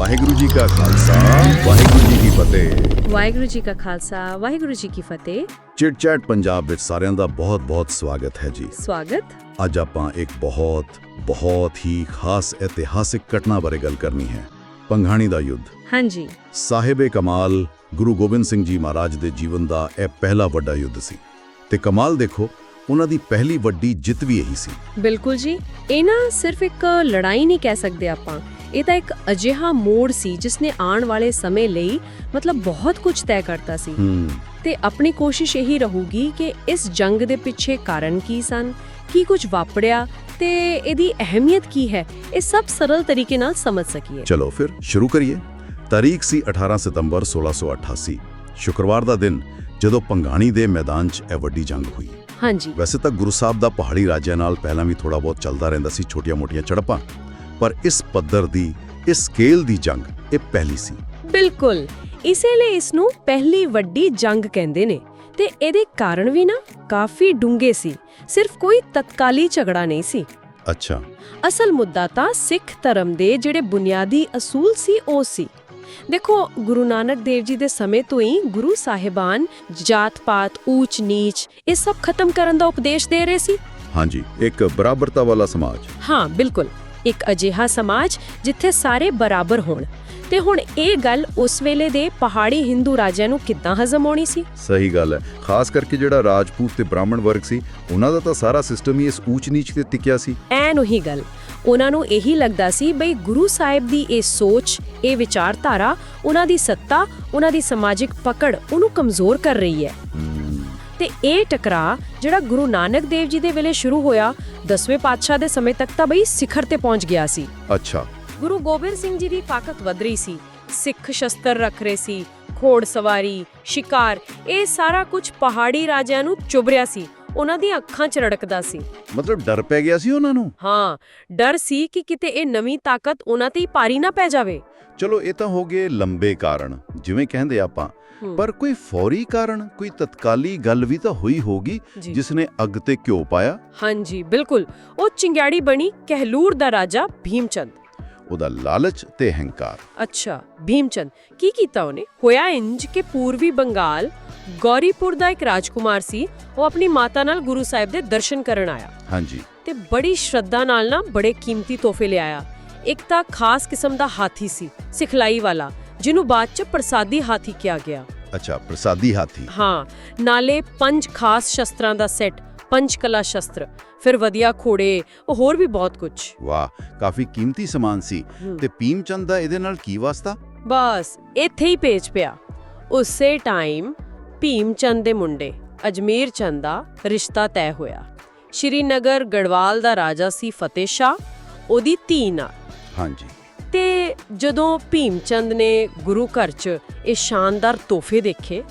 ਵਾਹਿਗੁਰੂ ਜੀ ਕਾ ਖਾਲਸਾ ਵਾਹਿਗੁਰੂ ਜੀ ਕੀ ਫਤਿਹ। ਵਾਹਿਗੁਰੂ ਜੀ ਕਾ ਖਾਲਸਾ ਵਾਹਿਗੁਰੂ ਜੀ ਕੀ ਫਤਿਹ। Chit chat Punjab ਵਿੱਚ ਸਾਰਿਆਂ ਦਾ ਬਹੁਤ-ਬਹੁਤ ਸਵਾਗਤ ਹੈ ਜੀ। ਸਵਾਗਤ। ਅੱਜ ਆਪਾਂ ਇੱਕ ਬਹੁਤ ਬਹੁਤ ਹੀ ਖਾਸ ਇਤਿਹਾਸਿਕ ਘਟਨਾ ਬਾਰੇ ਗੱਲ ਕਰਨੀ ਹੈ। ਪੰਘਾਣੀ ਦਾ ਯੁੱਧ। ਹਾਂਜੀ। ਸਾਹਿਬੇ ਕਮਾਲ ਗੁਰੂ ਗੋਬਿੰਦ ਸਿੰਘ ਜੀ ਮਹਾਰਾਜ ਦੇ ਜੀਵਨ ਦਾ ਇਹ ਪਹਿਲਾ ਵੱਡਾ ਯੁੱਧ ਸੀ। ਤੇ ਕਮਾਲ ਦੇਖੋ ਉਹਨਾਂ ਦੀ ਪਹਿਲੀ ਵੱਡੀ ਜਿੱਤ ਵੀ ਇਹੀ ਸੀ। ਬਿਲਕੁਲ ਜੀ। ਇਹ ਨਾ ਸਿਰਫ ਇੱਕ ਲੜਾਈ ਨਹੀਂ ਕਹਿ ਸਕਦੇ ਆਪਾਂ। ਇਹ ਤਾਂ ਇੱਕ ਅਜਿਹਾ ਮੋੜ ਸੀ ਜਿਸ ਨੇ ਆਉਣ ਵਾਲੇ ਸਮੇਂ ਲਈ ਮਤਲਬ ਬਹੁਤ ਕੁਝ ਤੈਅ ਕਰਤਾ ਸੀ। ਤੇ ਆਪਣੀ ਕੋਸ਼ਿਸ਼ ਇਹੀ ਰਹੂਗੀ ਕਿ ਇਸ ਜੰਗ ਦੇ ਪਿੱਛੇ ਕਾਰਨ ਕੀ ਸਨ ਕੀ ਕੁਝ ਵਾਪਰਿਆ ਤੇ ਇਹਦੀ ਅਹਿਮੀਅਤ ਕੀ ਹੈ ਇਹ ਸਭ ਸਰਲ ਤਰੀਕੇ ਨਾਲ ਸਮਝ ਸਕੀਏ। ਚਲੋ ਫਿਰ ਸ਼ੁਰੂ ਕਰੀਏ। ਤਾਰੀਖ ਸੀ 18 ਸਤੰਬਰ 1688 ਸ਼ੁੱਕਰਵਾਰ ਦਾ ਦਿਨ ਜਦੋਂ ਪੰਘਾਣੀ ਦੇ ਮੈਦਾਨ 'ਚ ਇਹ ਵੱਡੀ ਜੰਗ ਹੋਈ। ਹਾਂਜੀ। ਵੈਸੇ ਤਾਂ ਗੁਰੂ ਸਾਹਿਬ ਦਾ ਪਹਾੜੀ ਰਾਜਿਆਂ ਨਾਲ ਪਹਿਲਾਂ ਵੀ ਥੋੜਾ ਬਹੁਤ ਚੱਲਦਾ ਰਹਿੰਦਾ ਸੀ ਛੋਟੀਆਂ-ਮੋਟੀਆਂ ਝੜਪਾਂ। ਪਰ ਇਸ ਪੱਧਰ ਦੀ ਇਸ ਸਕੇਲ ਦੀ ਜੰਗ ਇਹ ਪਹਿਲੀ ਸੀ। ਬਿਲਕੁਲ। ਇਸੇ ਲਈ ਇਸ ਨੂੰ ਪਹਿਲੀ ਵੱਡੀ ਜੰਗ ਕਹਿੰਦੇ ਨੇ। ਤੇ ਇਹਦੇ ਕਾਰਨ ਵੀ ਨਾ ਕਾਫੀ ਡੂੰਘੇ ਸੀ। ਸਿਰਫ ਕੋਈ ਤਤਕਾਲੀ ਝਗੜਾ ਨਹੀਂ ਸੀ। ਅੱਛਾ। ਅਸਲ ਮੁੱਦਾ ਤਾਂ ਸਿੱਖ ਧਰਮ ਦੇ ਜਿਹੜੇ ਬੁਨਿਆਦੀ ਅਸੂਲ ਸੀ ਉਹ ਸੀ। ਦੇਖੋ ਗੁਰੂ ਨਾਨਕ ਦੇਵ ਜੀ ਦੇ ਸਮੇਂ ਤੋਂ ਹੀ ਗੁਰੂ ਸਾਹਿਬਾਨ ਜਾਤ-ਪਾਤ ਊਚ-ਨੀਚ ਇਹ ਸਭ ਖਤਮ ਕਰਨ ਦਾ ਉਪਦੇਸ਼ ਦੇ ਰਹੇ ਸੀ। ਹਾਂਜੀ ਇੱਕ ਬਰਾਬਰਤਾ ਵਾਲਾ ਸਮਾਜ। ਹਾਂ ਬਿਲਕੁਲ। ਇੱਕ ਅਜਿਹਾ ਸਮਾਜ ਜਿੱਥੇ ਸਾਰੇ ਬਰਾਬਰ ਹੋਣ। ਤੇ ਹੁਣ ਇਹ ਗੱਲ ਉਸ ਵੇਲੇ ਦੇ ਪਹਾੜੀ ਹਿੰਦੂ ਰਾਜਿਆਂ ਨੂੰ ਕਿੱਦਾਂ ਹਜ਼ਮ ਆਉਣੀ ਸੀ? ਸਹੀ ਗੱਲ ਹੈ। ਖਾਸ ਕਰਕੇ ਜਿਹੜਾ ਰਾਜਪੂਤ ਤੇ ਬ੍ਰਾਹਮਣ ਵਰਗ ਸੀ ਉਹਨਾਂ ਦਾ ਤਾਂ ਸਾਰਾ ਸਿਸਟਮ ਹੀ ਇਸ ਊਚ-ਨੀਚ ਤੇ ਟਿਕਿਆ ਸੀ। ਐਨ ਉਹੀ ਗੱਲ। ਉਹਨਾਂ ਨੂੰ ਇਹੀ ਲੱਗਦਾ ਸੀ ਬਈ ਗੁਰੂ ਸਾਹਿਬ ਦੀ ਇਹ ਸੋਚ ਇਹ ਵਿਚਾਰਧਾਰਾ ਉਹਨਾਂ ਦੀ ਸੱਤਾ ਉਹਨਾਂ ਦੀ ਸਮਾਜਿਕ ਪਕੜ ਉਹਨੂੰ ਕਮਜ਼ੋਰ ਕਰ ਰਹੀ ਹੂੰ, ਤੇ ਇਹ ਟਕਰਾ ਜਿਹੜਾ ਗੁਰੂ ਨਾਨਕ ਦੇਵ ਜੀ ਦੇ ਵੇਲੇ ਸ਼ੁਰੂ ਹੋਇਆ ਦਸਵੇਂ ਪਾਤਸ਼ਾਹ ਦੇ ਸਮੇਂ ਤੱਕ ਤਾਂ ਬਈ ਸਿਖਰ ਤੇ ਪਹੁੰਚ ਗਿਆ ਸੀ। ਅੱਛਾ। ਗੁਰੂ ਗੋਬਿੰਦ ਸਿੰਘ ਜੀ ਦੀ ਤਾਕਤ ਵਧ ਰਹੀ ਸੀ। ਸਿੱਖ ਸ਼ਸਤਰ ਰੱਖ ਰਹੇ ਸੀ ਘੋੜ ਸਵਾਰੀ ਸ਼ਿਕਾਰ ਇਹ ਸਾਰਾ ਕੁਝ ਪਹਾੜੀ ਰਾਜਿਆਂ ਨੂੰ ਚੁਭ ਰਿਹਾ ਸੀ। ਉਹਨਾਂ ਦੀਆਂ ਅੱਖਾਂ 'ਚ ਰੜਕਦਾ ਸੀ। ਮਤਲਬ ਡਰ ਪੈ ਗਿਆ ਸੀ ਉਹਨਾਂ ਨੂੰ? ਹਾਂ ਡਰ ਸੀ ਕਿ ਕਿਤੇ ਇਹ ਨਵੀਂ ਤਾਕਤ ਉਹਨਾਂ ਤੇ ਹੀ ਭਾਰੀ ਨਾ ਪੈ ਜਾਵੇ। ਚਲੋ ਇਹ ਤਾਂ ਹੋ ਗਏ ਲੰਬੇ ਕਾਰਨ ਜਿਵੇਂ ਕਹਿੰਦੇ ਆਪਾਂ। ਪਰ ਕੋਈ ਫੌਰੀ ਕਾਰਨ ਕੋਈ ਤਤਕਾਲੀ ਗੱਲ ਵੀ ਤਾਂ ਹੋਈ ਹੋਗੀ। ਜਿਸ ਨੇ ਅੱਗ ਤੇ ਘਿਓ ਪਾਇਆ? ਹਾਂਜੀ ਬਿਲਕੁਲ। ਉਹ ਚਿੰਗਿਆੜੀ ਬਣੀ ਕਹਿਲੂਰ ਦਾ ਰਾਜਾ ਭੀਮਚੰਦ। ਉਹਦਾ ਲਾਲਚ ਤੇ ਹੰਕਾਰ। ਅੱਛਾ ਭੀਮਚੰਦ। ਕੀ ਕੀਤਾ ਉਹਨੇ? ਹੋਇਆ ਇੰਜ ਕਿ ਪੂਰਬੀ ਬੰਗਾਲ ਗੌਰੀਪੁਰ ਦਾ ਇੱਕ ਰਾਜਕੁਮਾਰ ਸੀ ਉਹ ਆਪਣੀ ਮਾਤਾ ਨਾਲ ਗੁਰੂ ਸਾਹਿਬ ਦੇ ਦਰਸ਼ਨ ਕਰਨ ਆਇਆ। ਹਾਂਜੀ। ਤੇ ਬੜੀ ਸ਼ਰਧਾ ਨਾਲ ਨਾ ਬੜੇ ਕੀਮਤੀ ਤੋਹਫੇ ਲਿਆਇਆ। ਇੱਕ ਤਾਂ ਖਾਸ ਕਿਸਮ ਦਾ ਹਾਥੀ ਸੀ ਸਿਖਲਾਈ ਵਾਲਾ ਜਿਹਨੂੰ ਬਾਅਦ ਚ ਪ੍ਰਸਾਦੀ ਹਾਥੀ ਕਿਹਾ ਗਿਆ। ਅੱਛਾ ਪ੍ਰਸਾਦੀ ਹਾਥੀ। ਹਾਂ ਨਾਲੇ ਪੰਜ ਖਾਸ ਸ਼ਸਤਰਾਂ ਦਾ ਸੈੱਟ ਪੰਜ ਕਲਾ ਸ਼ਸਤਰ ਫਿਰ ਵਧੀਆ ਘੋੜੇ ਉਹ ਹੋਰ ਵੀ ਬਹੁਤ ਕੁਝ ਵਾਹ ਕਾਫੀ ਕੀਮਤੀ ਸਮਾਨ ਸੀ। ਤੇ ਭੀਮਚੰਦ ਦਾ ਇਹਦੇ ਨਾਲ ਕੀ ਵਾਸਤਾ? ਬਸ ਇੱਥੇ ਹੀ ਪੇਚ ਪਿਆ। ਉਸੇ ਟਾਈਮ ਭੀਮਚੰਦ ਦੇ ਮੁੰਡੇ ਅਜਮੇਰ ਚੰਦ ਦਾ ਰਿਸ਼ਤਾ ਤੈਅ ਹੋਇਆ। ਸ਼੍ਰੀਨਗਰ ਗੜਵਾਲ ਦਾ ਰਾਜਾ ਸੀ ਫਤਿਹ ਸ਼ਾਹ ਉਹਦੀ ਧੀ ਨਾਲ। ਹਾਂਜੀ। ਤੇ ਜਦੋਂ ਭੀਮਚੰਦ ਨੇ ਗੁਰੂ ਘਰ 'ਚ ਇਹ ਸ਼ਾਨਦਾਰ ਤੋਹਫੇ ਦੇਖੇ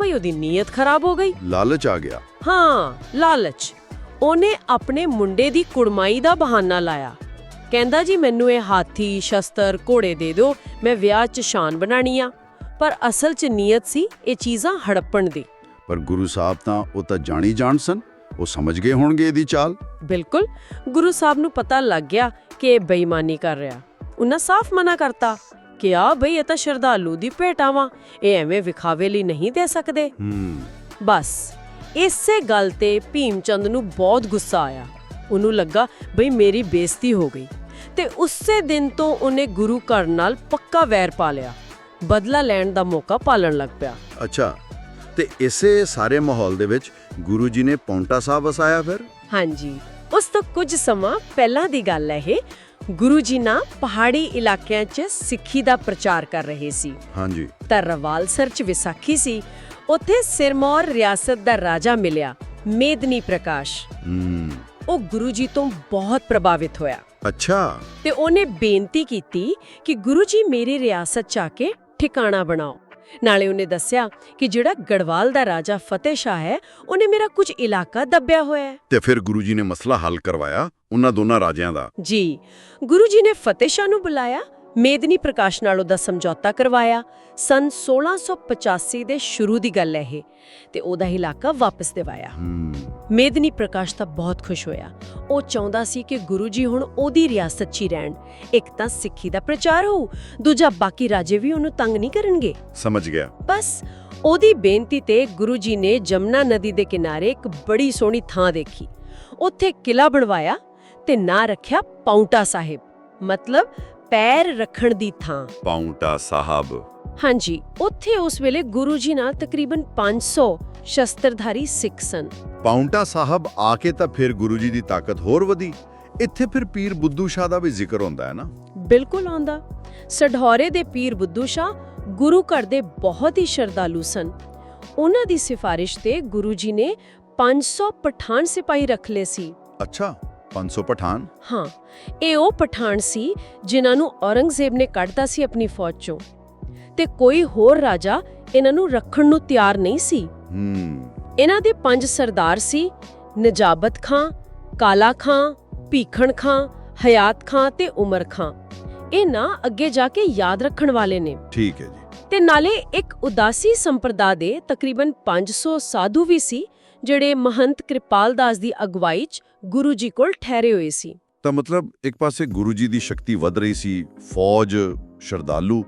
ਬਈ ਉਹਦੀ ਨੀਅਤ ਖਰਾਬ ਹੋ ਗਈ। ਲਾਲਚ ਆ ਗਿਆ। ਹਾਂ ਲਾਲਚ। ਉਹਨੇ ਆਪਣੇ ਮੁੰਡੇ ਦੀ ਕੁੜਮਾਈ ਦਾ ਬਹਾਨਾ ਲਾਇਆ। ਕਹਿੰਦਾ ਜੀ ਮੈਨੂੰ ਇਹ ਹਾਥੀ ਸ਼ਸਤਰ ਘੋੜੇ ਦੇ ਦਿਓ ਮੈਂ ਵਿਆਹ 'ਚ ਸ਼ਾਨ ਬਣਾਣੀ ਆ। ਪਰ ਅਸਲ 'ਚ ਨੀਅਤ ਸੀ ਇਹ ਚੀਜ਼ਾਂ ਹੜੱਪਣ ਦੀ। ਪਰ ਗੁਰੂ ਸਾਹਿਬ ਤਾਂ ਉਹ ਤਾਂ ਜਾਣੀ ਜਾਣ ਸਨ ਉਹ ਸਮਝ ਗਏ ਹੋਣਗੇ ਇਹਦੀ ਚਾਲ। ਬਿਲਕੁਲ ਗੁਰੂ ਸਾਹਿਬ ਨੂੰ ਪਤਾ ਲੱਗ ਗਿਆ ਕਿ ਇਹ ਬੇਈਮਾਨੀ ਕਰ ਰਿਹਾ। ਉਹਨਾਂ ਸਾਫ਼ ਮਨਾ ਕਰਤਾ ਕਿ ਆ ਬਈ ਇਹ ਤਾਂ ਸ਼ਰਧਾਲੂ ਦੀ ਭੇਟਾਵਾਂ ਇਹ ਐਵੇਂ ਵਿਖਾਵੇ ਲਈ ਨਹੀਂ ਦੇ ਸਕਦੇ। ਹੂੰ। ਬਸ ਇਸੇ ਗੱਲ ਤੇ ਭੀਮਚੰਦ ਨੂੰ ਬਹੁਤ ਗੁੱਸਾ ਆਇਆ। ਉਹਨੂੰ ਲੱਗਾ ਬਈ ਮੇਰੀ ਬੇਇੱਜ਼ਤੀ ਹੋ ਗਈ ਤੇ ਉਸੇ ਦਿਨ ਤੋਂ ਉਹਨੇ ਗੁਰੂ ਘਰ ਨਾਲ ਪੱਕਾ ਵੈਰ ਪਾ ਲਿਆ। ਬਦਲਾ ਲੈਣ ਦਾ ਮੌਕਾ ਪਾਲਣ ਲੱਗ ਪਿਆ। ਅੱਛਾ ਤੇ ਇਸੇ ਸਾਰੇ ਮਾਹੌਲ ਦੇ ਵਿੱਚ ਗੁਰੂ ਜੀ ਨੇ ਪੌਂਟਾ ਸਾਹਿਬ ਵਸਾਇਆ ਫਿਰ? ਹਾਂਜੀ ਉਸ ਤੋਂ ਕੁਝ ਸਮਾਂ ਪਹਿਲਾਂ ਦੀ ਗੱਲ ਹੈ ਇਹ ਗੁਰੂ ਜੀ ਨਾ ਪਹਾੜੀ ਇਲਾਕਿਆਂ 'ਚ ਸਿੱਖੀ ਦਾ ਪ੍ਰਚਾਰ ਕਰ ਰਹੇ ਸੀ। ਹਾਂਜੀ। ਤਾਂ ਰਵਾਲਸਰ 'ਚ ਵਿਸਾਖੀ ਸੀ ਉੱਥੇ ਸਿਰਮੌਰ ਰਿਆਸਤ ਦਾ ਰਾਜਾ ਮਿਲਿਆ ਮੇਦਨੀ ਪ੍ਰਕਾਸ਼। ਹੂੰ। ਉਹ ਗੁਰੂ ਜੀ ਤੋਂ ਬਹੁਤ ਪ੍ਰਭਾਵਿਤ ਹੋਇਆ। ਅੱਛਾ। ਤੇ ਉਹਨੇ ਬੇਨਤੀ ਕੀਤੀ ਕਿ ਗੁਰੂ ਜੀ ਮੇਰੀ ਰਿਆਸਤ ਚ ਆ ਕੇ ਠਿਕਾਣਾ ਬਣਾਓ ਨਾਲੇ ਉਹਨੇ ਦੱਸਿਆ ਕਿ ਜਿਹੜਾ ਗੜਵਾਲ ਦਾ ਰਾਜਾ ਫਤਿਹ ਸ਼ਾਹ ਹੈ ਉਹਨੇ ਮੇਰਾ ਕੁਝ ਇਲਾਕਾ ਦੱਬਿਆ ਹੋਇਆ ਹੈ ਤੇ ਫਿਰ ਗੁਰੂ ਜੀ ਨੇ ਮਸਲਾ ਹੱਲ ਕਰਵਾਇਆ ਉਹਨਾਂ ਦੋਨਾਂ ਰਾਜਿਆਂ ਦਾ ਜੀ ਗੁਰੂ ਜੀ ਨੇ ਫਤਿਹ ਸ਼ਾਹ ਨੂੰ ਬੁਲਾਇਆ ਮੇਦਨੀ ਪ੍ਰਕਾਸ਼ ਨਾਲ ਉਹਦਾ ਸਮਝੌਤਾ ਕਰਵਾਇਆ। ਸਨ 1685 ਦੇ ਸ਼ੁਰੂ ਦੀ ਗੱਲ ਹੈ ਇਹ ਤੇ ਉਹਦਾ ਇਲਾਕਾ ਵਾਪਸ ਦਿਵਾਇਆ। ਮੇਦਨੀ ਪ੍ਰਕਾਸ਼ ਤਾਂ ਬਹੁਤ ਖੁਸ਼ ਹੋਇਆ। ਉਹ ਚਾਹੁੰਦਾ ਸੀ ਕਿ ਗੁਰੂ ਜੀ ਹੁਣ ਉਹਦੀ ਰਿਆਸਤ 'ਚ ਹੀ ਰਹਿਣ। ਇੱਕ ਤਾਂ ਸਿੱਖੀ ਦਾ ਪ੍ਰਚਾਰ ਹੋਊ ਦੂਜਾ ਬਾਕੀ ਰਾਜੇ ਵੀ ਉਹਨੂੰ ਤੰਗ ਨਹੀਂ ਕਰਨਗੇ। ਸਮਝ ਗਿਆ। ਬਸ ਉਹਦੀ ਬੇਨਤੀ ਤੇ ਗੁਰੂ ਜੀ ਨੇ ਜਮਨਾ ਨਦੀ ਦੇ ਕਿਨਾਰੇ ਇੱਕ ਬੜੀ ਸੋਹਣੀ ਥਾਂ ਦੇਖੀ। ਉੱਥੇ ਕਿਲਾ ਬਣਵਾਇਆ ਤੇ ਨਾਂ ਰੱਖਿਆ ਪਾਉਂਟਾ ਸਾਹਿਬ। ਮਤਲਬ ਪੈਰ ਰੱਖਣ ਦੀ ਥਾਂ। ਪਾਉਂਟਾ ਸਾਹਿਬ। ਹਾਂਜੀ ਉੱਥੇ ਉਸ ਵੇਲੇ ਗੁਰੂ ਜੀ ਨਾਲ ਤਕਰੀਬਨ 500 ਸ਼ਸਤਰਧਾਰੀ ਸਿੱਖ ਸਨ। ਪਾਉਂਟਾ ਸਾਹਿਬ ਆ ਕੇ ਤਾਂ ਫਿਰ ਗੁਰੂ ਜੀ ਦੀ ਤਾਕਤ ਹੋਰ ਵਧੀ। ਇੱਥੇ ਫਿਰ ਪੀਰ ਬੁੱਧੂ ਸ਼ਾਹ ਦਾ ਵੀ ਜ਼ਿਕਰ ਹੁੰਦਾ ਹੈ ਨਾ? ਬਿਲਕੁਲ ਆਉਂਦਾ। ਸਢੌਰੇ ਦੇ ਪੀਰ ਬੁੱਧੂ ਸ਼ਾਹ ਗੁਰੂ ਘਰ ਦੇ ਬਹੁਤ ਹੀ ਸ਼ਰਧਾਲੂ ਸਨ। ਉਹਨਾਂ ਦੀ ਸਿਫਾਰਿਸ਼ ਤੇ ਗੁਰੂ ਜੀ ਨੇ 500 ਪਠਾਨ ਸਿਪਾਹੀ ਰੱਖ ਲਏ ਸੀ। ਅੱਛਾ। 500 ਪਠਾਨ? ਹਾਂ ਇਹ ਉਹ ਪਠਾਨ ਸੀ ਜਿਨ੍ਹਾਂ ਨੂੰ ਔਰੰਗਜ਼ੇਬ ਨੇ ਕੱਢਤਾ ਸੀ ਆਪਣੀ ਫੌਜ ਚੋਂ। ਤੇ ਕੋਈ ਹੋਰ ਰਾਜਾ ਇਹਨਾਂ ਨੂੰ ਰੱਖਣ ਨੂੰ ਤਿਆਰ ਨਹੀਂ ਸੀ। ਹੂੰ। ਇਹਨਾਂ ਦੇ ਪੰਜ ਸਰਦਾਰ ਸੀ ਨਜਾਬਤ ਖਾਂ ਕਾਲਾ ਖਾਂ ਭੀਖਣ ਖਾਂ ਹਯਾਤ ਖਾਂ ਤੇ ਉਮਰ ਖਾਂ। ਇਹ ਨਾਂ ਅੱਗੇ ਜਾ ਕੇ ਯਾਦ ਰੱਖਣ ਵਾਲੇ ਨੇ। ਠੀਕ ਹੈ ਜੀ। ਤੇ ਨਾਲੇ ਇੱਕ ਉਦਾਸੀ ਸੰਪਰਦਾ ਦੇ ਤਕਰੀਬਨ 500 ਸਾਧੂ ਵੀ ਸੀ ਜਿਹੜੇ ਮਹੰਤ ਕਿਰਪਾਲ ਦਾਸ ਦੀ ਅਗਵਾਈ 'ਚ ਗੁਰੂ ਜੀ ਕੋਲ ਠਹਿਰੇ ਹੋਏ ਸੀ। ਤਾਂ ਮਤਲਬ ਇੱਕ ਪਾਸੇ ਗੁਰੂ ਜੀ ਦੀ ਸ਼ਕਤੀ ਵਧ ਰਹੀ ਸੀ ਫੌਜ ਸ਼ਰਧਾਲੂ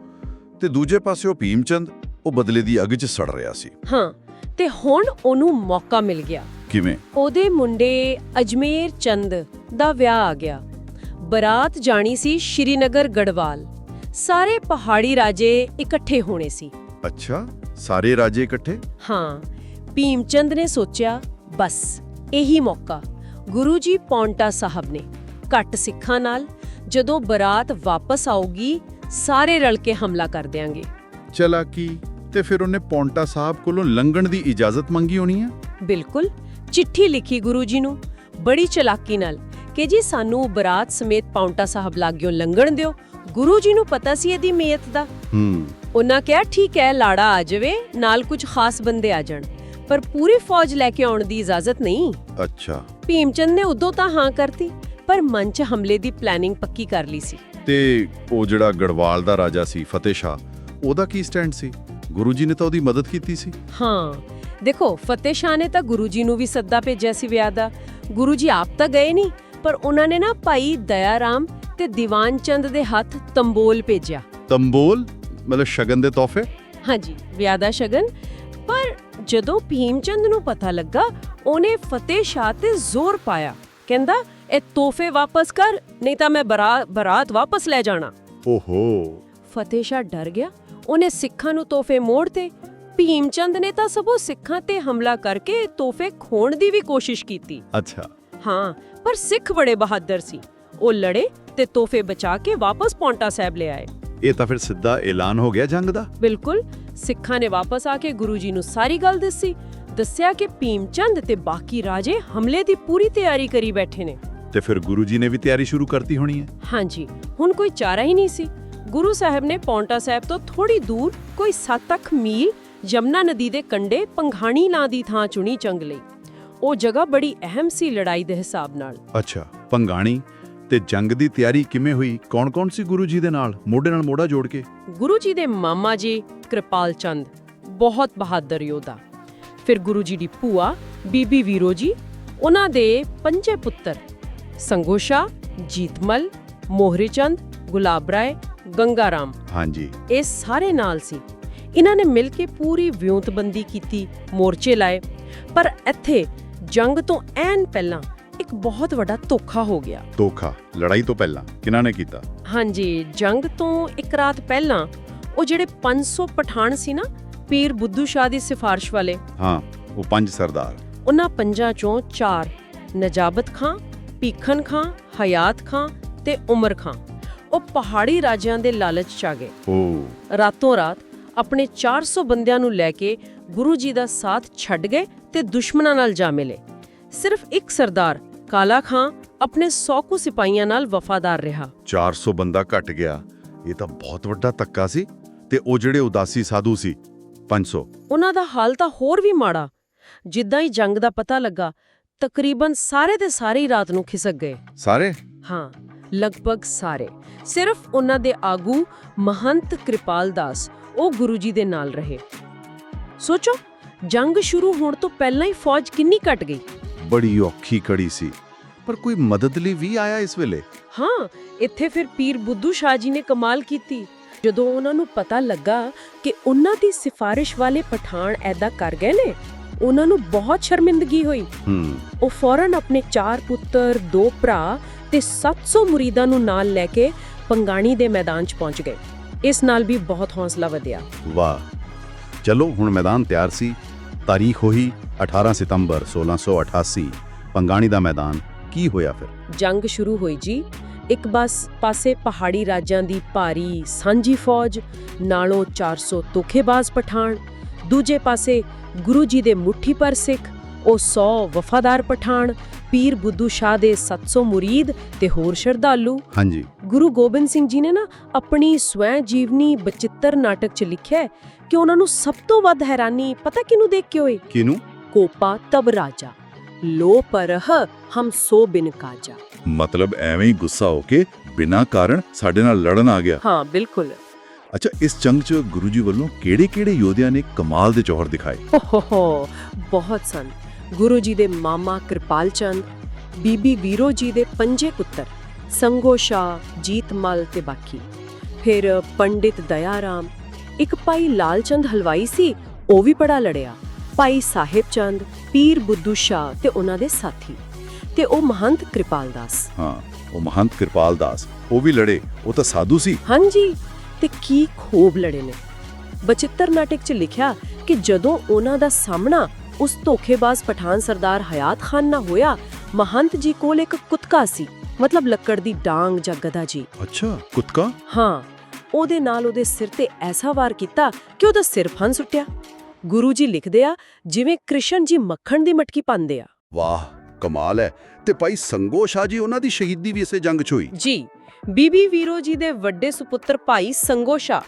ਤੇ ਦੂਜੇ ਪਾਸੇ ਉਹ ਭੀਮਚੰਦ ਉਹ ਬਦਲੇ ਦੀ ਅੱਗ 'ਚ ਸੜ ਰਿਹਾ ਸੀ। ਹਾਂ ਤੇ ਹੁਣ ਉਹਨੂੰ ਮੌਕਾ ਮਿਲ ਗਿਆ। ਕਿਵੇਂ? ਉਹਦੇ ਮੁੰਡੇ ਅਜਮੇਰ ਚੰਦ ਦਾ ਵਿਆਹ ਆ ਗਿਆ। ਬਰਾਤ ਜਾਣੀ ਸੀ ਸ਼੍ਰੀਨਗਰ ਗੜਵਾਲ। ਸਾਰੇ ਪਹਾੜੀ ਰਾਜੇ ਇਕੱਠੇ ਹੋਣੇ ਸੀ। ਅੱਛਾ ਸਾਰੇ ਰਾਜੇ ਇਕੱਠੇ? ਹਾਂ ਭੀਮਚੰਦ ਨੇ ਸੋਚਿਆ ਬਸ ਇਹੀ ਮੌਕਾ। ਗੁਰੂ ਜੀ ਪੌਂਟਾ ਸਾਹਿਬ ਨੇ। ਘੱਟ ਸਿੱਖਾਂ ਨਾਲ ਜਦੋਂ ਬਰਾਤ ਵਾਪਸ ਆਊਗੀ ਸਾਰੇ ਰਲ ਕੇ ਹਮਲਾ ਕਰ ਦਿਆਂਗੇ। ਚਲਾਕੀ ਤੇ ਫਿਰ ਉਹਨੇ ਪੌਂਟਾ ਸਾਹਿਬ ਕੋਲੋਂ ਲੰਘਣ ਦੀ ਇਜਾਜ਼ਤ ਮੰਗੀ ਹੋਣੀ ਹੈ? ਬਿਲਕੁਲ। ਚਿੱਠੀ ਲਿਖੀ ਗੁਰੂ ਜੀ ਨੂੰ। ਬੜੀ ਚਲਾਕੀ ਨਾਲ ਕਿ ਜੀ ਸਾਨੂੰ ਬਰਾਤ ਸਮੇਤ ਪੌਂਟਾ ਸਾਹਿਬ ਲਾਗਿਓ ਲੰਘਣ ਦਿਓ। ਗੁਰੂ ਜੀ ਨੂੰ ਪਤਾ ਸੀ ਇਹਦੀ ਮਿਹਨਤ ਦਾ। ਹੂੰ। ਉਹਨਾਂ ਕਿਹਾ ਠੀਕ ਹੈ ਲਾੜਾ ਆ ਜਾਵੇ ਨਾਲ ਕੁਝ ਖਾਸ ਬੰਦੇ ਆ ਜਾਣ। ਪਰ ਪੂਰੀ ਫੌਜ ਲੈ ਕੇ ਆਉਣ ਦੀ ਇਜਾਜ਼ਤ ਨਹੀਂ। ਅੱਛਾ। ਭੀਮਚੰਦ ਨੇ ਉਦੋਂ ਤਾਂ ਹਾਂ ਕਰਤੀ ਪਰ ਮਨ 'ਚ ਹਮਲੇ ਦੀ ਪਲੈਨਿੰਗ ਪੱਕੀ ਕਰ ਲਈ ਸੀ। ਤੇ ਉਹ ਜਿਹੜਾ ਗੜਵਾਲ ਦਾ ਰਾਜਾ ਸੀ ਫਤਿਹ ਸ਼ਾਹ ਉਹਦਾ ਕੀ ਸਟੈਂਡ ਸੀ? ਗੁਰੂ ਜੀ ਨੇ ਤਾਂ ਉਹਦੀ ਮਦਦ ਕੀਤੀ ਸੀ। ਹਾਂ ਦੇਖੋ ਫਤਿਹ ਸ਼ਾਹ ਨੇ ਤਾਂ ਗੁਰੂ ਜੀ ਨੂੰ ਵੀ ਸੱਦਾ ਭੇਜਿਆ ਸੀ ਵਿਆਹ ਦਾ। ਗੁਰੂ ਜੀ ਆਪ ਤਾਂ ਗਏ ਨਹੀਂ ਪਰ ਉਹਨਾਂ ਨੇ ਨਾ ਭਾਈ ਦਇਆ ਰਾਮ ਤੇ ਦੀਵਾਨ ਚੰਦ ਦੇ ਹੱਥ ਤੰਬੋਲ ਭੇਜਿਆ। ਤੰਬੋਲ? ਮਤਲਬ ਸ਼ਗਨ ਦੇ ਤੋਹਫੇ? ਹਾਂਜੀ ਵਿਆਹ ਦਾ ਸ਼ਗਨ। ਪਰ ਜਦੋਂ ਭੀਮਚੰਦ ਨੂੰ ਪਤਾ ਲੱਗਾ ਉਹਨੇ ਫਤਿਹ ਸ਼ਾਹ ਤੇ ਜ਼ੋਰ ਪਾਇਆ। ਕਹਿੰਦਾ ਇਹ ਤੋਹਫੇ ਵਾਪਸ ਕਰ ਨਹੀਂ ਤਾਂ ਮੈਂ ਬਰਾ- ਬਰਾਤ ਵਾਪਸ ਲੈ ਜਾਣਾ। ਓਹੋ। ਫਤਿਹ ਸ਼ਾਹ ਡਰ ਗਿਆ। ਉਹਨੇ ਸਿੱਖਾਂ ਨੂੰ ਤੋਹਫੇ ਮੋੜਤੇ ਭੀਮਚੰਦ ਨੇ ਤਾਂ ਸਭੋ ਸਿੱਖਾਂ ਤੇ ਹਮਲਾ ਕਰਕੇ ਤੋਹਫੇ ਖੋਣ ਦੀ ਵੀ ਕੋਸ਼ਿਸ਼ ਕੀਤੀ। ਅੱਛਾ। ਹਾਂ ਪਰ ਸਿੱਖ ਬੜੇ ਬਹਾਦਰ ਸੀ। ਉਹ ਲੜੇ ਤੇ ਤੋਹਫੇ ਬਚਾ ਕੇ ਵਾਪਸ ਪੌਂਟਾ ਸਾਹਿਬ ਲੈ ਆਏ। ਇਹ ਤਾਂ ਫਿਰ ਸਿੱਧਾ ਐਲਾਨ ਹੋ ਗਿਆ ਜੰਗ ਦਾ? ਬਿਲਕੁਲ। ਸਿੱਖਾਂ ਨੇ ਵਾਪਸ ਆ ਕੇ ਗੁਰੂ ਜੀ ਨੂੰ ਸਾਰੀ ਗੱਲ ਦੱਸੀ ਦੱਸਿਆ ਕਿ ਭੀਮਚੰਦ ਤੇ ਬਾਕੀ ਰਾਜੇ ਹਮਲੇ ਦੀ ਪੂਰੀ ਤਿਆਰੀ ਕਰੀ ਬੈਠੇ ਨੇ। ਤੇ ਫਿਰ ਗੁਰੂ ਜੀ ਨੇ ਵੀ ਤਿਆਰੀ ਸ਼ੁਰੂ ਕਰਤੀ ਹੋਣੀ ਹੈ? ਹਾਂਜੀ ਹੁਣ ਕੋਈ ਚਾਰਾ ਹੀ ਨਹੀਂ ਸੀ। ਗੁਰੂ ਸਾਹਿਬ ਨੇ ਪੌਂਟਾ ਸਾਹਿਬ ਤੋਂ ਥੋੜੀ ਦੂਰ ਕੋਈ 7-8 ਮੀਲ ਯਮਨਾ ਨਦੀ ਦੇ ਕੰਢੇ ਪੰਘਾਣੀ ਨਾਂ ਦੀ ਥਾਂ ਚੁਣੀ ਚੰਗ ਲਈ। ਉਹ ਜਗ੍ਹਾ ਬੜੀ ਅਹਿਮ ਸੀ ਲੜਾਈ ਦੇ ਹਿਸਾਬ ਨਾਲ। ਅੱਛਾ ਪੰਗਾਣੀ ਤੇ ਜੰਗ ਦੀ ਤਿਆਰੀ ਕਿਵੇਂ ਹੋਈ? ਕੌਣ-ਕੌਣ ਸੀ ਗੁਰੂ ਜੀ ਦੇ ਨਾਲ? ਮੋਢੇ ਨਾਲ ਮੋਢਾ ਜੋੜ ਕੇ। ਗੁਰੂ ਜੀ ਦੇ ਮਾਮਾ ਜੀ ਕਿਰਪਾਲ ਚੰਦ ਬਹੁਤ ਬਹਾਦਰ ਯੋਧਾ। ਫਿਰ ਗੁਰੂ ਜੀ ਦੀ ਭੂਆ ਬੀਬੀ ਵੀਰੋ ਜੀ ਉਹਨਾਂ ਦੇ ਪੰਜੇ ਪੁੱਤਰ ਸੰਗੋਸ਼ਾ ਜੀਤਮਲ ਮੋਹਰੀ ਚੰਦ ਗੁਲਾਬ ਰਾਏ ਗੰਗਾਰਾਮ ਹਾਂਜੀ। ਇਹ ਸਾਰੇ ਨਾਲ ਸੀ। ਇਹਨਾਂ ਨੇ ਮਿਲ ਕੇ ਪੂਰੀ ਵਿਉਂਤਬੰਦੀ ਕੀਤੀ ਮੋਰਚੇ ਲਾਏ। ਪਰ ਇੱਥੇ ਜੰਗ ਤੋਂ ਐਨ ਪਹਿਲਾਂ ਇੱਕ ਬਹੁਤ ਵੱਡਾ ਧੋਖਾ ਹੋ ਗਿਆ। ਧੋਖਾ? ਲੜਾਈ ਤੋਂ ਪਹਿਲਾਂ? ਕਿਹਨਾਂ ਨੇ ਕੀਤਾ? ਹਾਂਜੀ ਜੰਗ ਤੋਂ ਇੱਕ ਰਾਤ ਪਹਿਲਾਂ ਉਹ ਜਿਹੜੇ 500 ਪਠਾਨ ਸੀ ਨਾ ਪੀਰ ਬੁੱਧੂ ਸ਼ਾਹ ਦੀ ਸਿਫਾਰਿਸ਼ ਵਾਲੇ। ਹਾਂ ਉਹ ਪੰਜ ਸਰਦਾਰ। ਉਹਨਾਂ ਪੰਜਾਂ ਚੋਂ ਚਾਰ ਨਜਾਬਤ ਖਾਂ ਭੀਖਨ ਖਾਂ ਹਯਾਤ ਖਾਂ ਤੇ ਉਮਰ ਖਾਂ। ਉਹ ਪਹਾੜੀ ਰਾਜਿਆਂ ਦੇ ਲਾਲਚ ਚ ਆ ਗਏ। ਓ। ਰਾਤੋਂ ਰਾਤ ਆਪਣੇ 400 ਬੰਦਿਆਂ ਨੂੰ ਲੈ ਕੇ ਗੁਰੂ ਜੀ ਦਾ ਸਾਥ ਛੱਡ ਗਏ ਤੇ ਦੁਸ਼ਮਣਾਂ ਨਾਲ ਜਾ ਮਿਲੇ। ਸਿਰਫ ਇੱਕ ਸਰਦਾਰ ਕਾਲਾ ਖਾਂ ਆਪਣੇ 100 ਕੁ ਸਿਪਾਹੀਆਂ ਨਾਲ ਵਫਾਦਾਰ ਰਿਹਾ। 400 ਬੰਦਾ ਘਟ ਗਿਆ। ਇਹ ਤਾਂ ਬਹੁਤ ਵੱਡਾ ਧੱਕਾ ਸੀ ਤੇ ਉਹ ਜਿਹੜੇ ਉਦਾਸੀ ਸਾਧੂ ਸੀ 500 ਉਹਨਾਂ ਦਾ ਹਾਲ ਤਾਂ ਹੋਰ ਵੀ ਮਾੜਾ। ਜਿੱਦਾਂ ਹੀ ਜੰਗ ਦਾ ਪਤਾ ਲੱਗਾ ਤਕਰੀਬਨ ਸਾਰੇ ਦੇ ਸਾਰੇ ਰਾਤ ਨੂੰ ਖਿਸਕ ਗਏ। ਸਾਰੇ? ਹਾਂ ਲਗਭਗ ਸਾਰੇ। ਸਿਰਫ ਉਹਨਾਂ ਦੇ ਆਗੂ ਮਹੰਤ ਕਿਰਪਾਲ ਦਾਸ ਉਹ ਗੁਰੂ ਜੀ ਦੇ ਨਾਲ ਰਹੇ। ਸੋਚੋ ਜੰਗ ਸ਼ੁਰੂ ਹੋਣ ਤੋਂ ਪਹਿਲਾਂ ਹੀ ਫੌਜ ਕਿੰਨੀ ਘਟ ਗਈ? ਬੜੀ ਔਖੀ ਕੜੀ ਸੀ ਪਰ ਕੋਈ ਮਦਦ ਲਈ ਵੀ ਆਇਆ ਇਸ ਵੇਲੇ? ਹਾਂ ਇੱਥੇ ਫਿਰ ਪੀਰ ਬੁੱਧੂ ਸ਼ਾਹ ਜੀ ਨੇ ਕਮਾਲ ਕੀਤੀ। ਜਦੋਂ ਉਹਨਾਂ ਨੂੰ ਪਤਾ ਲੱਗਾ ਕਿ ਉਹਨਾਂ ਦੀ ਸਿਫਾਰਿਸ਼ ਵਾਲੇ ਪਠਾਨ ਐਦਾ ਕਰ ਗਏ ਨੇ ਉਹਨਾਂ ਨੂੰ ਬਹੁਤ ਸ਼ਰਮਿੰਦਗੀ ਹੋਈ। ਹੂੰ। ਉਹ ਫੌਰਨ ਆਪਣੇ ਚਾਰ ਪੁੱਤਰ ਦੋ ਭਰਾ ਤੇ 700 ਮੁਰੀਦਾਂ ਨੂੰ ਨਾਲ ਲੈ ਕੇ ਪੰਗਾਣੀ ਦੇ ਮੈਦਾਨ 'ਚ ਪਹੁੰਚ ਗਏ। ਇਸ ਨਾਲ ਵੀ ਬਹੁਤ ਹੌਸਲਾ ਵਧਿਆ। ਵਾਹ। ਚਲੋ ਹੁਣ ਮੈਦਾਨ ਤਿਆਰ ਸੀ। ਤਾਰੀਖ ਹੋਈ 18 ਸਤੰਬਰ 1688 ਪੰਗਾਣੀ ਦਾ ਮੈਦਾਨ ਕੀ ਹੋਇਆ ਫਿਰ? ਜੰਗ ਸ਼ੁਰੂ ਹੋਈ ਜੀ। ਇੱਕ ਬਸ ਪਾਸੇ ਪਹਾੜੀ ਰਾਜਾਂ ਦੀ ਭਾਰੀ ਸਾਂਝੀ ਫੌਜ, ਨਾਲੋਂ 400 ਤੋਖੇਬਾਜ਼ ਪਠਾਨ, ਦੂਜੇ ਪਾਸੇ ਗੁਰੂ ਜੀ ਦੇ ਮੁੱਠੀ ਪਰ ਸਿੱਖ ਉਹ 100 ਵਫਾਦਾਰ ਪਠਾਨ ਪੀਰ ਬੁੱਧੂ ਸ਼ਾਹ ਦੇ 700 ਮੁਰੀਦ ਤੇ ਹੋਰ ਸ਼ਰਧਾਲੂ। ਹਾਂਜੀ। ਗੁਰੂ ਗੋਬਿੰਦ ਸਿੰਘ ਜੀ ਨੇ ਨਾ ਆਪਣੀ ਸਵੈ ਜੀਵਨੀ ਬਚਿੱਤਰ ਨਾਟਕ 'ਚ ਲਿਖਿਆ ਹੈ ਕਿ ਉਹਨਾਂ ਨੂੰ ਸਭ ਤੋਂ ਵੱਧ ਹੈਰਾਨੀ ਪਤਾ ਕਿਹਨੂੰ ਦੇਖ ਕੇ ਹੋਈ ਕਿਨੂੰ ਕੋਪਾ ਤਬ ਰਾਜਾ ਲੋ ਪਰਹ ਹਮ ਸੋ ਬਿਨ ਕਾਜਾ। ਮਤਲਬ ਐਵੇਂ ਹੀ ਗੁੱਸਾ ਹੋ ਕੇ ਬਿਨਾਂ ਕਾਰਨ ਸਾਡੇ ਨਾਲ ਲੜਨ ਆ ਗਿਆ। ਹਾਂ ਬਿਲਕੁਲ। ਅੱਛਾ ਇਸ ਜੰਗ 'ਚ ਗੁਰੂ ਜੀ ਵੱਲੋਂ ਕਿਹੜੇ-ਕਿਹੜੇ ਯੋਧਿਆਂ ਨੇ ਕਮਾਲ ਦੇ ਜੌਹਰ ਦਿਖਾਏ? ਹੋ ਹੋ ਬਹੁਤ ਸਨ। ਗੁਰੂ ਜੀ ਦੇ ਮਾਮਾ ਕਿਰਪਾਲ ਚੰਦ ਬੀਬੀ ਵੀਰੋ ਜੀ ਦੇ ਪੰਜੇ ਪੁੱਤਰ ਸੰਗੋ ਸ਼ਾਹ ਜੀਤਮਲ ਤੇ ਬਾਕੀ। ਫਿਰ ਪੰਡਿਤ ਦਇਆਰਾਮ ਇੱਕ ਭਾਈ ਲਾਲ ਚੰਦ ਹਲਵਾਈ ਸੀ ਉਹ ਵੀ ਬੜਾ ਲੜਿਆ। ਭਾਈ ਸਾਹਿਬ ਚੰਦ ਪੀਰ ਬੁੱਧੂ ਸ਼ਾਹ ਤੇ ਉਹਨਾਂ ਦੇ ਸਾਥੀ। ਤੇ ਉਹ ਮਹੰਤ ਕਿਰਪਾਲ ਦਾਸ। ਹਾਂ ਉਹ ਮਹੰਤ ਕਿਰਪਾਲ ਦਾਸ ਉਹ ਵੀ ਲੜੇ ਉਹ ਤਾਂ ਸਾਧੂ ਸੀ। ਹਾਂਜੀ ਤੇ ਕੀ ਖੂਬ ਲੜੇ ਨੇ। ਬਚਿੱਤਰ ਨਾਟਕ 'ਚ ਲਿਖਿਆ ਕਿ ਜਦੋਂ ਉਹਨਾਂ ਦਾ ਸਾਹਮਣਾ ਉਸ ਧੋਖੇਬਾਜ਼ ਪਠਾਨ ਸਰਦਾਰ ਹਯਾਤ ਖਾਨ ਨਾਲ ਹੋਇਆ ਮਹੰਤ ਜੀ ਕੋਲ ਇੱਕ ਕੁੱਤਕਾ ਸੀ ਮਤਲਬ ਲੱਕੜ ਦੀ ਡਾਂਗ ਜਾਂ ਗਦਾ ਜੀ। ਅੱਛਾ ਕੁੱਤਕਾ? ਹਾਂ ਉਹਦੇ ਨਾਲ ਉਹਦੇ ਸਿਰ ਤੇ ਐਸਾ ਵਾਰ ਕੀਤਾ ਕਿ ਉਹਦਾ ਸਿਰ ਫਨ ਸੁੱਟਿਆ। ਗੁਰੂ ਜੀ ਲਿਖਦੇ ਆ ਜਿਵੇਂ ਕ੍ਰਿਸ਼ਨ ਜੀ ਮੱਖਣ ਦੀ ਮਟਕੀ ਪਾਉਂਦੇ ਆ। ਵਾਹ ਕਮਾਲ ਹੈ। ਤੇ ਭਾਈ ਸੰਗੋ ਸ਼ਾਹ ਜੀ ਉਹਨਾਂ ਦੀ ਸ਼ਹੀਦੀ ਵੀ ਇਸੇ ਜੰਗ 'ਚ ਹੋਈ? ਜੀ ਬੀਬੀ ਵੀਰੋ ਜੀ ਦੇ ਵੱਡੇ ਸੁਪੁੱਤਰ ਭਾਈ ਸੰਗੋਸ਼ਾ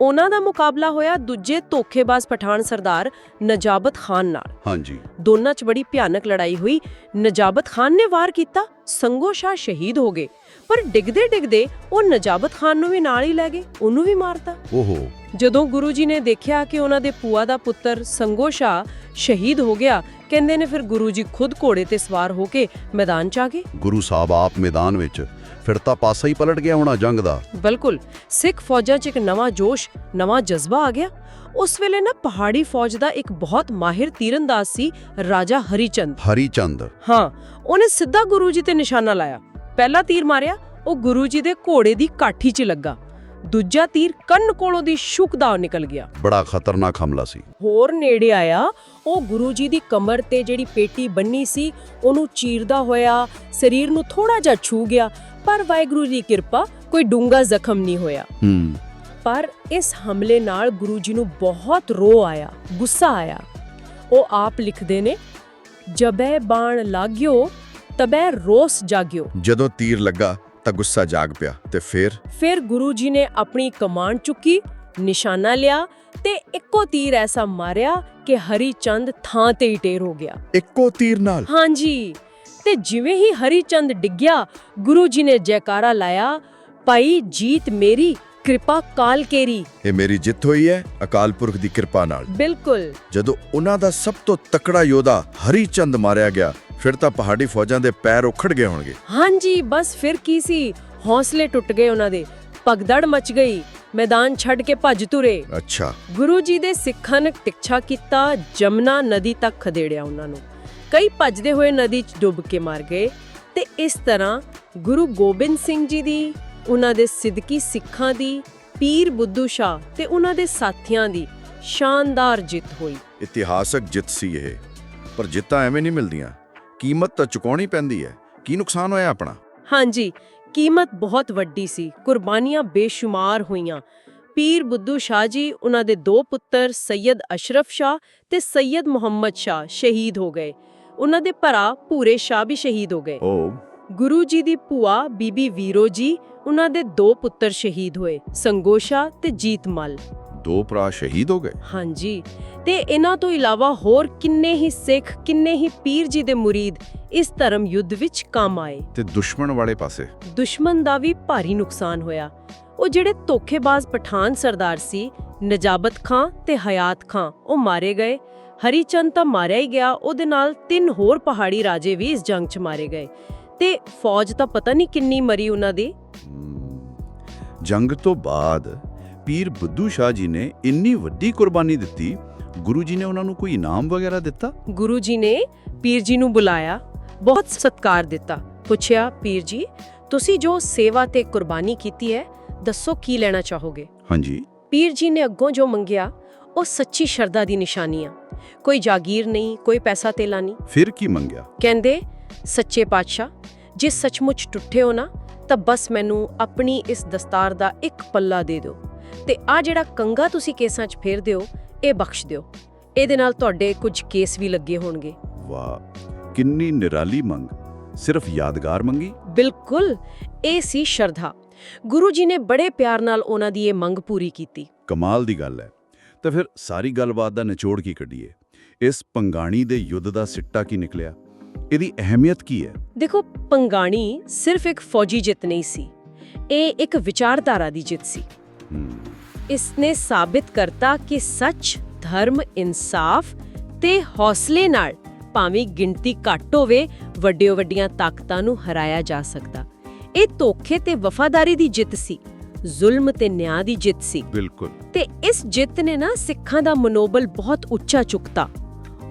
ਉਹਨਾਂ ਦਾ ਮੁਕਾਬਲਾ ਹੋਇਆ ਦੂਜੇ ਧੋਖੇਬਾਜ਼ ਪਠਾਨ ਸਰਦਾਰ ਨਜਾਬਤ ਖਾਨ ਨਾਲ। ਹਾਂਜੀ। ਦੋਨਾਂ 'ਚ ਬੜੀ ਭਿਆਨਕ ਲੜਾਈ ਹੋਈ। ਨਜਾਬਤ ਖਾਨ ਨੇ ਵਾਰ ਕੀਤਾ ਸੰਗੋਸ਼ਾ ਸ਼ਹੀਦ ਹੋ ਗਏ। ਪਰ ਡਿੱਗਦੇ ਡਿੱਗਦੇ ਉਹ ਨਜਾਬਤ ਖਾਨ ਨੂੰ ਵੀ ਨਾਲ ਹੀ ਲੈ ਗਏ ਉਹਨੂੰ ਵੀ ਮਾਰਤਾ। ਓਹੋ। ਜਦੋਂ ਗੁਰੂ ਜੀ ਨੇ ਦੇਖਿਆ ਕਿ ਉਹਨਾਂ ਦੇ ਪੂਆ ਦਾ ਪੁੱਤਰ ਸੰਗੋਸ਼ਾ ਸ਼ਹੀਦ ਹੋ ਗਿਆ ਕਹਿੰਦੇ ਨੇ ਫਿਰ ਗੁਰੂ ਜੀ ਖੁਦ ਘੋੜੇ ਤੇ ਸਵਾਰ ਹੋ ਕੇ ਮੈਦਾਨ 'ਚ ਆ ਗਏ। ਗੁਰੂ ਸਾਹਿਬ ਆਪ ਮੈਦਾਨ ਵਿੱਚ ਫਿਰ ਤਾਂ ਪਾਸਾ ਹੀ ਪਲਟ ਗਿਆ ਹੋਣਾ ਜੰਗ ਦਾ। ਬਿਲਕੁਲ ਸਿੱਖ ਫੌਜਾਂ 'ਚ ਇੱਕ ਨਵਾਂ ਜੋਸ਼ ਨਵਾਂ ਜਜ਼ਬਾ ਆ ਗਿਆ। ਉਸ ਵੇਲੇ ਨਾ ਪਹਾੜੀ ਫੌਜ ਦਾ ਇੱਕ ਬਹੁਤ ਮਾਹਿਰ ਤੀਰੰਦਾਜ਼ ਸੀ ਰਾਜਾ ਹਰੀਚੰਦ। ਹਰੀ ਚੰਦ ਹਾਂ ਉਹਨੇ ਸਿੱਧਾ ਗੁਰੂ ਜੀ ਤੇ ਨਿਸ਼ਾਨਾ ਲਾਇਆ। ਪਹਿਲਾ ਤੀਰ ਮਾਰਿਆ ਉਹ ਗੁਰੂ ਜੀ ਦੇ ਘੋੜੇ ਦੀ ਕਾਠੀ 'ਚ ਲੱਗਾ। ਦੂਜਾ ਤੀਰ ਕੰਨ ਕੋਲੋਂ ਦੀ ਸ਼ੁਕਦਾ ਨਿਕਲ ਗਿਆ। ਬੜਾ ਖਤਰਨਾਕ ਹਮਲਾ ਸੀ। ਹੋਰ ਨੇੜੇ ਆਇਆ ਉਹ ਗੁਰੂ ਜੀ ਦੀ ਕਮਰ ਤੇ ਜਿਹੜੀ ਪੇਟੀ ਬੰਨੀ ਸੀ ਉਹਨੂੰ ਚੀਰਦਾ ਹੋਇਆ ਸਰੀਰ ਨੂੰ ਥੋੜਾ ਜਿਹਾ ਛੂ ਗਿਆ ਪਰ ਵਾਹਿਗੁਰੂ ਦੀ ਕਿਰਪਾ ਕੋਈ ਡੂੰਗਾ ਜ਼ਖਮ ਨਹੀਂ ਹੋਇਆ। ਹੂੰ। ਪਰ ਇਸ ਹਮਲੇ ਨਾਲ ਗੁਰੂ ਜੀ ਨੂੰ ਬਹੁਤ ਰੋ ਆਇਆ ਗੁੱਸਾ ਆਇਆ। ਉਹ ਆਪ ਲਿਖਦੇ ਨੇ ਜਬੈ ਬਾਣ ਲਾਗਿਓ ਤਬੈ ਰੋਸ ਜਾਗਿਓ। ਜਦੋਂ ਤੀਰ ਲੱਗਾ ਤਾਂ ਗੁੱਸਾ ਜਾਗ ਪਿਆ ਤੇ ਫਿਰ? ਫਿਰ ਗੁਰੂ ਜੀ ਨੇ ਆਪਣੀ ਕਮਾਂਡ ਚੁੱਕੀ ਨਿਸ਼ਾਨਾ ਲਿਆ ਤੇ ਇੱਕੋ ਤੀਰ ਐਸਾ ਮਾਰਿਆ ਕਿ ਹਰੀ ਚੰਦ ਥਾਂ ਤੇ ਹੀ ਟੇਰ ਹੋ ਗਿਆ। ਇੱਕੋ ਤੀਰ ਨਾਲ? ਹਾਂਜੀ ਤੇ ਜਿਵੇਂ ਹੀ ਹਰੀ ਚੰਦ ਡਿੱਗਿਆ ਗੁਰੂ ਜੀ ਨੇ ਜੈਕਾਰਾ ਲਾਇਆ ਭਾਈ ਜੀਤ ਮੇਰੀ ਕਿਰਪਾ ਕਾਲ ਕੇਰੀ। ਇਹ ਮੇਰੀ ਜਿੱਤ ਹੋਈ ਹੈ ਅਕਾਲ ਪੁਰਖ ਦੀ ਕਿਰਪਾ ਨਾਲ। ਬਿਲਕੁਲ। ਜਦੋਂ ਉਹਨਾਂ ਦਾ ਸਭ ਤੋਂ ਤਕੜਾ ਯੋਧਾ ਹਰੀ ਚੰਦ ਮਾਰਿਆ ਗਿਆ ਫਿਰ ਤਾਂ ਪਹਾੜੀ ਫੌਜਾਂ ਦੇ ਪੈਰ ਉਖੜ ਗਏ ਹੋਣਗੇ। ਹਾਂਜੀ ਬਸ ਫਿਰ ਕੀ ਸੀ? ਹੌਸਲੇ ਟੁੱਟ ਗਏ ਉਹਨਾਂ ਦੇ। ਪਗਦੜ ਮਚ ਗਈ। ਮੈਦਾਨ ਛੱਡ ਕੇ ਭੱਜ ਤੁਰੇ। ਅੱਛਾ। ਗੁਰੂ ਜੀ ਦੇ ਸਿੱਖਾਂ ਨੇ ਤਿੱਖਾ ਕੀਤਾ ਜਮਨਾ ਨਦੀ ਤੱਕ ਖਦੇੜਿਆ ਉਹਨਾਂ ਨੂੰ। ਕਈ ਭੱਜਦੇ ਹੋਏ ਨਦੀ 'ਚ ਡੁੱਬ ਕੇ ਮਰ ਗਏ। ਤੇ ਇਸ ਤਰ੍ਹਾਂ ਗੁਰੂ ਗੋਬਿੰਦ ਸਿੰਘ ਜੀ ਦੀ ਉਹਨਾਂ ਦੇ ਸਿੱਧਕੀ ਸਿੱਖਾਂ ਦੀ ਪੀਰ ਬੁੱਧੂ ਸ਼ਾਹ ਤੇ ਉਹਨਾਂ ਦੇ ਸਾਥੀਆਂ ਦੀ ਸ਼ਾਨਦਾਰ ਜਿੱਤ ਹੋਈ। ਇਤਿਹਾਸਕ ਜਿੱਤ ਸੀ ਇਹ ਪਰ ਜਿੱਤਾਂ ਐਵੇਂ ਨਹੀਂ ਮਿਲਦੀਆਂ। ਕੀਮਤ ਤਾਂ ਚੁਕਾਉਣੀ ਪੈਂਦੀ ਹੈ ਕੀ ਨੁਕਸਾਨ ਹੋਇਆ ਆਪਣਾ? ਹਾਂਜੀ ਕੀਮਤ ਬਹੁਤ ਵੱਡੀ ਸੀ ਕੁਰਬਾਨੀਆਂ ਬੇਸ਼ੁਮਾਰ ਹੋਈਆਂ। ਪੀਰ ਬੁੱਧੂ ਸ਼ਾਹ ਜੀ ਉਹਨਾਂ ਦੇ ਦੋ ਪੁੱਤਰ ਸੈਯਦ ਅਸ਼ਰਫ ਸ਼ਾਹ ਤੇ ਸੈਯਦ ਮੁਹੰਮਦ ਸ਼ਾਹ ਸ਼ਹੀਦ ਹੋ ਗਏ। ਉਹਨਾਂ ਦੇ ਭਰਾ ਪੂਰੇ ਸ਼ਾਹ ਵੀ ਸ਼ਹੀਦ ਹੋ ਗਏ। ਓ ਗੁਰੂ ਜੀ ਦੀ ਭੂਆ ਬੀਬੀ ਵੀਰੋ ਜੀ ਉਹਨਾਂ ਦੇ ਦੋ ਪੁੱਤਰ ਸ਼ਹੀਦ ਹੋਏ ਸੰਗੋਸ਼ਾ ਤੇ ਜੀਤਮਲ ਦੋ ਭਰਾ ਸ਼ਹੀਦ ਹੋ ਗਏ? ਹਾਂਜੀ। ਤੇ ਇਹਨਾਂ ਤੋਂ ਇਲਾਵਾ ਹੋਰ ਕਿੰਨੇ ਹੀ ਸਿੱਖ ਕਿੰਨੇ ਹੀ ਪੀਰ ਜੀ ਦੇ ਮੁਰੀਦ ਇਸ ਧਰਮ ਯੁੱਧ ਵਿੱਚ ਕੰਮ ਆਏ। ਤੇ ਦੁਸ਼ਮਣ ਵਾਲੇ ਪਾਸੇ? ਦੁਸ਼ਮਣ ਦਾ ਵੀ ਭਾਰੀ ਨੁਕਸਾਨ ਹੋਇਆ। ਉਹ ਜਿਹੜੇ ਧੋਖੇਬਾਜ਼ ਪਠਾਨ ਸਰਦਾਰ ਸੀ ਨਜਾਬਤ ਖਾਂ ਤੇ ਹਯਾਤ ਖਾਂ ਉਹ ਮਾਰੇ ਗਏ। ਹਰੀ ਚੰਦ ਤਾਂ ਮਾਰਿਆ ਹੀ ਗਿਆ ਉਹਦੇ ਨਾਲ ਤਿੰਨ ਹੋਰ ਪਹਾੜੀ ਰਾਜੇ ਵੀ ਇਸ ਜੰਗ 'ਚ ਮਾਰੇ ਗਏ। ਤੇ ਫੌਜ ਤਾਂ ਪਤਾ ਨਹੀਂ ਕਿੰਨੀ ਮਰੀ ਉਹਨਾਂ ਦੀ। ਜੰਗ ਤੋਂ ਬਾਅਦ ਪੀਰ ਬੁੱਧੂ ਸ਼ਾਹ ਜੀ ਨੇ ਇੰਨੀ ਵੱਡੀ ਕੁਰਬਾਨੀ ਦਿੱਤੀ ਗੁਰੂ ਜੀ ਨੇ ਉਹਨਾਂ ਨੂੰ ਕੋਈ ਇਨਾਮ ਵਗੈਰਾ ਦਿੱਤਾ? ਗੁਰੂ ਜੀ ਨੇ ਪੀਰ ਜੀ ਨੂੰ ਬੁਲਾਇਆ ਬਹੁਤ ਸਤਕਾਰ ਦਿੱਤਾ ਪੁੱਛਿਆ ਪੀਰ ਜੀ ਤੁਸੀਂ ਜੋ ਸੇਵਾ ਤੇ ਕੁਰਬਾਨੀ ਕੀਤੀ ਹੈ ਦੱਸੋ ਕੀ ਲੈਣਾ ਚਾਹੋਗੇ? ਹਾਂਜੀ। ਪੀਰ ਜੀ ਨੇ ਅੱਗੋਂ ਜੋ ਮੰਗਿਆ ਉਹ ਸੱਚੀ ਸ਼ਰਧਾ ਦੀ ਨਿਸ਼ਾਨੀ ਆ। ਕੋਈ ਜਾਗੀਰ ਨਹੀਂ ਕੋਈ ਪੈਸਾ ਤੇਲਾ ਨਹੀਂ। ਫਿਰ ਕੀ ਮੰਗਿਆ? ਕਹਿੰਦੇ ਸੱਚੇ ਪਾਤਸ਼ਾਹ ਜੇ ਸੱਚਮੁੱਚ ਟੁੱਟੇ ਹੋ ਨਾ ਤਾਂ ਬਸ ਮੈਨੂੰ ਆਪਣੀ ਇਸ ਦਸਤਾਰ ਦਾ ਇੱਕ ਪੱਲਾ ਦੇ ਦਿਓ ਤੇ ਆ ਜਿਹੜਾ ਕੰਗਾ ਤੁਸੀਂ ਕੇਸਾਂ 'ਚ ਫੇਰ ਦਿਓ ਇਹ ਬਖਸ਼ ਦਿਓ। ਇਹਦੇ ਨਾਲ ਤੁਹਾਡੇ ਕੁਝ ਕੇਸ ਵੀ ਲੱਗੇ ਹੋਣਗੇ। ਵਾਹ ਕਿੰਨੀ ਨਿਰਾਲੀ ਮੰਗ। ਸਿਰਫ ਯਾਦਗਾਰ ਮੰਗੀ? ਬਿਲਕੁਲ ਇਹ ਸੀ ਸ਼ਰਧਾ। ਗੁਰੂ ਜੀ ਨੇ ਬੜੇ ਪਿਆਰ ਨਾਲ ਉਹਨਾਂ ਦੀ ਇਹ ਮੰਗ ਪੂਰੀ ਕੀਤੀ। ਕਮਾਲ ਦੀ ਗੱਲ ਹੈ। ਤਾਂ ਫਿਰ ਸਾਰੀ ਗੱਲਬਾਤ ਦਾ ਨਿਚੋੜ ਕੀ ਕੱਢੀਏ? ਇਸ ਪੰਗਾਣੀ ਦੇ ਯੁੱਧ ਦਾ ਸਿੱਟਾ ਕੀ ਨਿਕਲਿਆ? ਇਹਦੀ ਅਹਿਮੀਅਤ ਕੀ ਹੈ? ਦੇਖੋ ਪੰਗਾਣੀ ਸਿਰਫ ਇੱਕ ਫੌਜੀ ਜਿੱਤ ਨਹੀਂ ਸੀ ਇਹ ਇੱਕ ਵਿਚਾਰਧਾਰਾ ਦੀ ਜਿੱਤ ਸੀ। ਹਮ, ਇਸਨੇ ਸਾਬਿਤ ਕਰਤਾ ਕਿ ਸੱਚ ਧਰਮ ਇਨਸਾਫ ਤੇ ਹੌਸਲੇ ਨਾਲ ਭਾਵੇਂ ਗਿਣਤੀ ਘੱਟ ਹੋਵੇ ਵੱਡਿਓ ਵੱਡੀਆਂ ਤਾਕਤਾਂ ਨੂੰ ਹਰਾਇਆ ਜਾ ਸਕਦਾ। ਇਹ ਧੋਖੇ ਤੇ ਵਫਾਦਾਰੀ ਦੀ ਜਿੱਤ ਸੀ ਜ਼ੁਲਮ ਤੇ ਨਿਆਂ ਦੀ ਜਿੱਤ ਸੀ। ਬਿਲਕੁਲ। ਤੇ ਇਸ ਜਿੱਤ ਨੇ ਨਾ ਸਿੱਖਾਂ ਦਾ ਮਨੋਬਲ ਬਹੁਤ ਉੱਚਾ ਚੁੱਕਤਾ।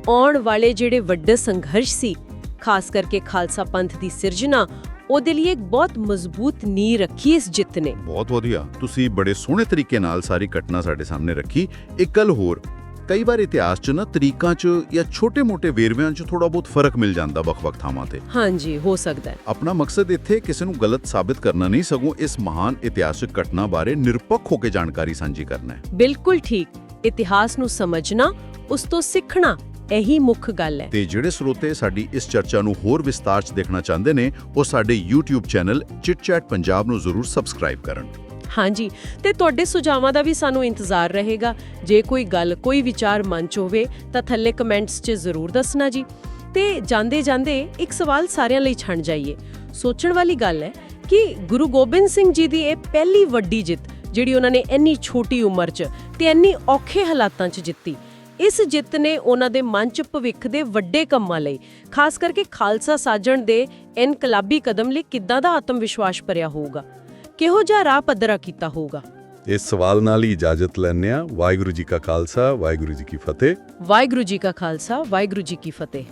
ਆਉਣ ਵਾਲੇ ਜਿਹੜੇ ਵੱਡੇ ਸੰਘਰਸ਼ ਸੀ ਖਾਸ ਕਰਕੇ ਖਾਲਸਾ ਪੰਥ ਦੀ ਸਿਰਜਣਾ ਉਹਦੇ ਲਈ ਇੱਕ ਬਹੁਤ ਮਜ਼ਬੂਤ ਨੀਂਹ ਰੱਖੀ ਇਸ ਜਿੱਤ ਨੇ। ਬਹੁਤ ਵਧੀਆ। ਤੁਸੀਂ ਬੜੇ ਸੋਹਣੇ ਤਰੀਕੇ ਨਾਲ ਸਾਰੀ ਘਟਨਾ ਸਾਡੇ ਸਾਹਮਣੇ ਰੱਖੀ। ਇੱਕ ਗੱਲ ਹੋਰ ਕਈ ਵਾਰ ਇਤਿਹਾਸ 'ਚ ਨਾ ਤਰੀਕਾਂ 'ਚ ਜਾਂ ਛੋਟੇ-ਮੋਟੇ ਵੇਰਵਿਆਂ 'ਚ ਥੋੜਾ ਬਹੁਤ ਫ਼ਰਕ ਮਿਲ ਜਾਂਦਾ ਵੱਖ-ਵੱਖ ਥਾਵਾਂ ਤੇ। ਹਾਂਜੀ ਹੋ ਸਕਦਾ ਹੈ। ਆਪਣਾ ਮਕਸਦ ਇੱਥੇ ਕਿਸੇ ਨੂੰ ਗਲਤ ਸਾਬਿਤ ਕਰਨਾ ਨਹੀਂ ਸਗੋਂ ਇਸ ਮਹਾਨ ਇਤਿਹਾਸਕ ਘਟਨਾ ਬਾਰੇ ਨਿਰਪੱਖ ਹੋ ਕੇ ਜਾਣਕਾਰੀ ਸਾਂਝੀ ਕਰਨਾ ਹੈ। ਬਿਲਕੁਲ ਠੀਕ। ਇਤਿਹਾਸ ਨੂੰ ਸਮਝਣਾ ਉਸ ਤੋਂ ਸਿੱਖਣਾ ਇਹੀ ਮੁੱਖ ਗੱਲ ਹੈ। ਤੇ ਜਿਹੜੇ ਸਰੋਤੇ ਸਾਡੀ ਇਸ ਚਰਚਾ ਨੂੰ ਹੋਰ ਵਿਸਤਾਰ 'ਚ ਦੇਖਣਾ ਚਾਹੁੰਦੇ ਨੇ ਉਹ ਸਾਡੇ YouTube ਚੈਨਲ ਚਿਟਚੈਟ ਪੰਜਾਬ ਨੂੰ ਜ਼ਰੂਰ ਸਬਸਕ੍ਰਾਈਬ ਕਰਨ। ਹਾਂਜੀ ਤੇ ਤੁਹਾਡੇ ਸੁਝਾਵਾਂ ਦਾ ਵੀ ਸਾਨੂੰ ਇੰਤਜ਼ਾਰ ਰਹੇਗਾ। ਜੇ ਕੋਈ ਗੱਲ ਕੋਈ ਵਿਚਾਰ ਮਨ 'ਚ ਹੋਵੇ ਤਾਂ ਥੱਲੇ ਕਮੈਂਟਸ 'ਚ ਜ਼ਰੂਰ ਦੱਸਣਾ ਜੀ। ਤੇ ਜਾਂਦੇ ਜਾਂਦੇ ਇੱਕ ਸਵਾਲ ਸਾਰਿਆਂ ਲਈ ਛੱਡ ਜਾਈਏ। ਸੋਚਣ ਵਾਲੀ ਗੱਲ ਹੈ ਕਿ ਗੁਰੂ ਗੋਬਿੰਦ ਸਿੰਘ ਜੀ ਦੀ ਇਹ ਪਹਿਲੀ ਵੱਡੀ ਜਿੱਤ ਜਿਹੜੀ ਉਹਨਾਂ ਨੇ ਇੰਨੀ ਛੋਟੀ ਉਮਰ 'ਚ ਤੇ ਇੰਨੀ ਔਖੇ ਹਾਲਾਤਾਂ 'ਚ ਜਿੱਤੀ ਇਸ ਜਿੱਤ ਨੇ ਉਹਨਾਂ ਦੇ ਮਨ 'ਚ ਭਵਿੱਖ ਦੇ ਵੱਡੇ ਕੰਮਾਂ ਲਈ ਖਾਸ ਕਰਕੇ ਖਾਲਸਾ ਸਾਜਣ ਦੇ ਇਨਕਲਾਬੀ ਕਦਮ ਲਈ ਕਿੱਦਾਂ ਦਾ ਆਤਮ ਵਿਸ਼ਵਾਸ ਭਰਿਆ ਹੋਊਗਾ? ਕਿਹੋ ਜਿਹਾ ਰਾਹ ਪੱਧਰਾ ਕੀਤਾ ਹੋਊਗਾ? ਇਸ ਸਵਾਲ ਨਾਲ ਹੀ ਇਜਾਜ਼ਤ ਲੈਂਦੇ ਹਾਂ। ਵਾਹਿਗੁਰੂ ਜੀ ਕਾ ਖਾਲਸਾ ਵਾਹਿਗੁਰੂ ਜੀ ਕੀ ਫਤਿਹ। ਵਾਹਿਗੁਰੂ ਜੀ ਕਾ ਖਾਲਸਾ ਵਾਹਿਗੁਰੂ ਜੀ ਕੀ ਫਤਿਹ।